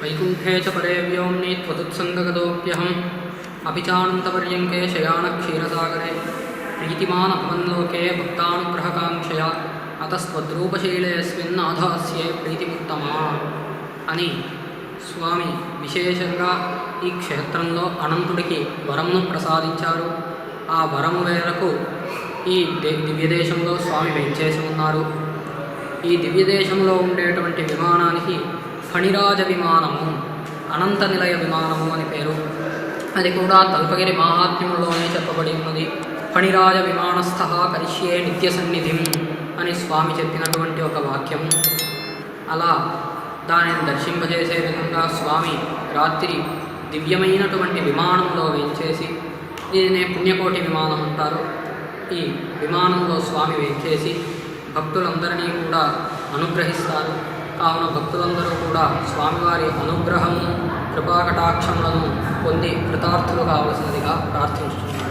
वैकुण्ठे च परे व्योम्नि त्वदुत्सङ्गगतोऽप्यहम् अपि चानन्तपर्यङ्के शयानक्षीरसागरे प्रीतिमान् अभवन्लोके भक्तानुग्रहकाङ्क्षया అతస్త్వద్రూపశైలేస్మిన్ ఆధాస్యే ప్రీతిముత్తమా అని స్వామి విశేషంగా ఈ క్షేత్రంలో అనంతుడికి వరమును ప్రసాదించారు ఆ వరము మేరకు ఈ దే దివ్యదేశంలో స్వామి వెంచేసి ఉన్నారు ఈ దివ్యదేశంలో ఉండేటువంటి విమానానికి ఫణిరాజ విమానము అనంత నిలయ విమానము అని పేరు. అది కూడా తల్పగిరి మహాత్మ్యంలోనే చెప్పబడి ఉన్నది. ఫణిరాజ విమానస్థ కరిష్యే నిత్య సన్నిధిం అని స్వామి చెప్పినటువంటి ఒక వాక్యం అలా దానిని దర్శింపజేసే విధంగా స్వామి రాత్రి దివ్యమైనటువంటి విమానంలో వేంచేసి దీనినే పుణ్యకోటి విమానం అంటారు. ఈ విమానంలో స్వామి వేంచేసి భక్తులందరినీ కూడా అనుగ్రహిస్తారు. కావున భక్తులందరూ కూడా స్వామివారి అనుగ్రహము కృపాకటాక్షములను పొంది కృతార్థులు కావలసినదిగా ప్రార్థించుతున్నారు